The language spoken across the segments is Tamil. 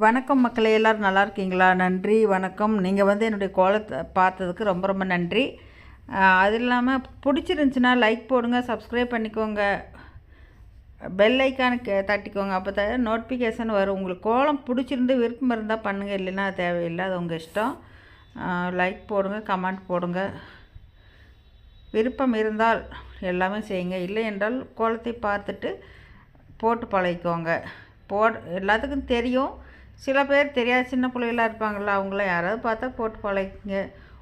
வணக்கம் மக்களே எல்லோரும் நல்லா இருக்கீங்களா? நன்றி வணக்கம். நீங்கள் வந்து என்னுடைய கோலத்தை பார்த்ததுக்கு ரொம்ப ரொம்ப நன்றி. அது இல்லாமல் பிடிச்சிருந்துச்சின்னா லைக் போடுங்க சப்ஸ்கிரைப் பண்ணிக்கோங்க. பெல் ஐக்கானுக்கு தட்டிக்கோங்க. அப்போ தான் நோட்டிஃபிகேஷன் வரும். உங்களுக்கு கோலம் பிடிச்சிருந்து விருப்பம் இருந்தால் பண்ணுங்கள் இல்லைன்னா தேவையில்லை. அது உங்கள் இஷ்டம். லைக் போடுங்க கமெண்ட் போடுங்க. விருப்பம் இருந்தால் எல்லாமே செய்யுங்க. இல்லை என்றால் கோலத்தை பார்த்துட்டு போட்டு பழகிக்கோங்க. போட எல்லாத்துக்கும் தெரியும். சில பேர் தெரியாத சின்ன பிள்ளைகளாக இருப்பாங்கள்ல அவங்கள யாராவது பார்த்தா போட்டு பழகிங்க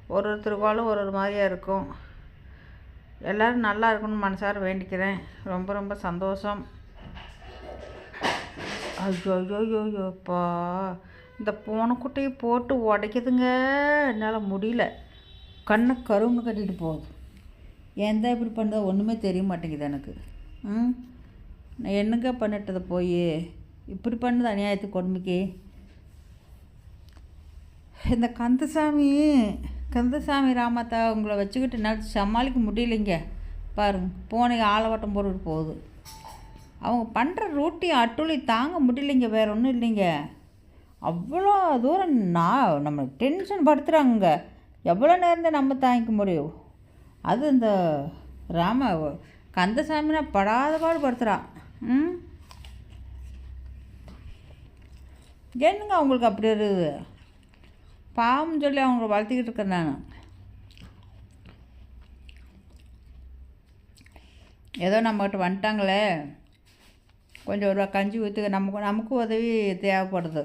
ஒரு ஒருத்தர் கோலம் ஒரு ஒரு மாதிரியாக இருக்கும். எல்லோரும் நல்லா இருக்கணும்னு மனசார வேண்டிக்கிறேன். ரொம்ப ரொம்ப சந்தோஷம். ஐயோ ஐயோ ஐயோப்பா இந்த பூனைக்குட்டையை போட்டு உடைக்குதுங்க. என்னால் முடியல. கண்ணை கருவுன்னு கட்டிட்டு போகுது. ஏன் தான் இப்படி பண்ணுறது ஒன்றுமே தெரிய மாட்டேங்குது எனக்கு. ம்? நான் என்னங்க பண்ணிட்டதை போய்? இப்படி பண்ணுது அநியாயத்துக்கு கொடுமைக்கு இந்த கந்தசாமி கந்தசாமி ராமத்தா உங்களை வச்சுக்கிட்டு என்னால் சமாளிக்க முடியலைங்க. பாருங்க போனீங்க ஆலவட்டம் போட்டுட்டு போகுது. அவங்க பண்ணுற ரூட்டி அட்டுளி தாங்க முடியலைங்க வேற ஒன்றும் இல்லைங்க. அவ்வளோ தூரம் நான் நம்ம டென்ஷன் படுத்துகிறாங்க எவ்வளோ நேரம் நம்ம தாங்கிக்க முடியும்? அது இந்த ராம கந்தசாமினா படாத பாடு படுத்துகிறான் ம்? என்னங்க அவங்களுக்கு அப்படி இருக்குது? பாவம்னு சொல்லி அவங்க வளர்த்திக்கிட்டு இருக்கேன் நான் ஏதோ நம்மகிட்ட வந்துட்டாங்களே. கொஞ்சம் ஒரு கஞ்சி ஊற்றுக்க நமக்கு நமக்கு உதவி தேவைப்படுது.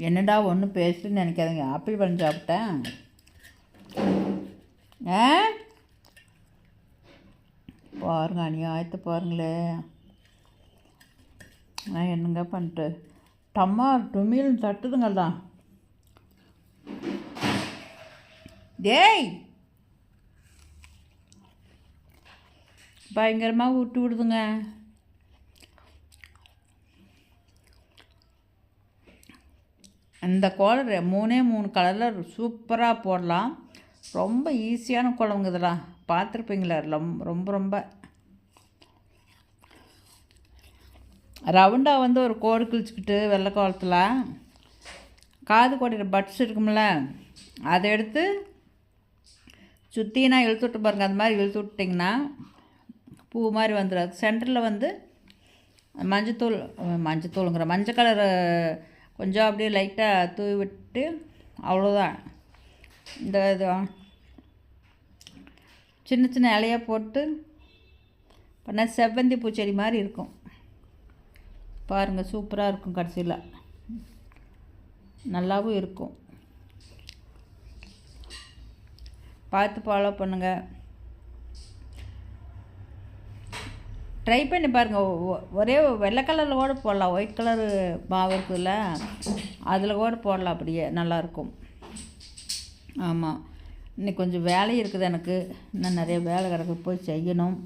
என்னடா ஒன்றும் பேசுன்னு நினைக்காதீங்க. ஆப்பிள் பழம் சாப்பிட்டேன். ஆ? பாருங்க அநியாயத்தை பாருங்களே. நான் என்னங்க பண்ணிட்டு டம்மா டுமில் தட்டுதுங்க தான் டேய்! பயங்கரமாக விட்டு விடுதுங்க. இந்த கோலம் மூணே மூணு கலரில் சூப்பராக போடலாம். ரொம்ப ஈஸியான குழம்புங்க இதெல்லாம். பார்த்துருப்பீங்களா? ரொம்ப ரொம்ப ரொம்ப. ரவுண்டாக வந்து ஒரு கோடு கிழிச்சிக்கிட்டு வெள்ளை கோலத்தில் காது கோடிற பட்ஸ் இருக்கும்ல அதை எடுத்து சுற்றினா இழுத்து விட்டு பாருங்க. அந்த மாதிரி இழுத்து விட்டிங்கன்னா பூ மாதிரி வந்துடும் சென்டரில் வந்து மஞ்சத்தூள் மஞ்சத்தூளுங்கிற மஞ்சள் கலர் கொஞ்சம் அப்படியே லைட்டாக தூவி விட்டு அவ்வளோதான் இந்த இது சின்ன சின்ன இலையாக போட்டு பண்ணால் செவ்வந்தி பூச்செடி மாதிரி இருக்கும். பாருங்கள் சூப்பராக இருக்கும் கடைசியில். நல்லாவும் இருக்கும். பார்த்து ஃபாலோ பண்ணுங்கள் ட்ரை பண்ணி பாருங்கள் ஒ- ஒரே வெள்ளை கலரில் கூட போடலாம். ஒயிட் கலரு மாவு இருக்குதுல்ல அதில் கூட போடலாம் அப்படியே. நல்லாயிருக்கும் ஆமாம் இன்னைக்கு கொஞ்சம் வேலை இருக்குது எனக்கு. இன்னும் நிறைய வேலை கிடக்கு. போய் செய்யணும்.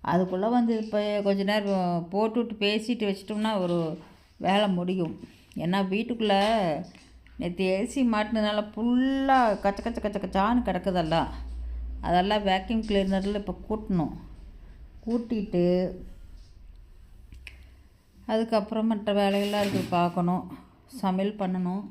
அதுக்குள்ளே வந்து இப்போ கொஞ்ச நேரம் போட்டுவிட்டு பேசிட்டு வச்சிட்டோம்னா ஒரு வேலை முடியும். ஏன்னா வீட்டுக்குள்ளே நேற்று ஏசி மாட்டினதுனால ஃபுல்லாக கச்ச கச்ச கச்ச கச்சான்னு கிடக்குதெல்லாம். அதெல்லாம் வேக்யூம் கிளீனரில் இப்போ கூட்டணும். கூட்டிட்டு அதுக்கப்புறம் மற்ற வேலைகள்லாம் இருக்குது பார்க்கணும். சமையல் பண்ணணும்.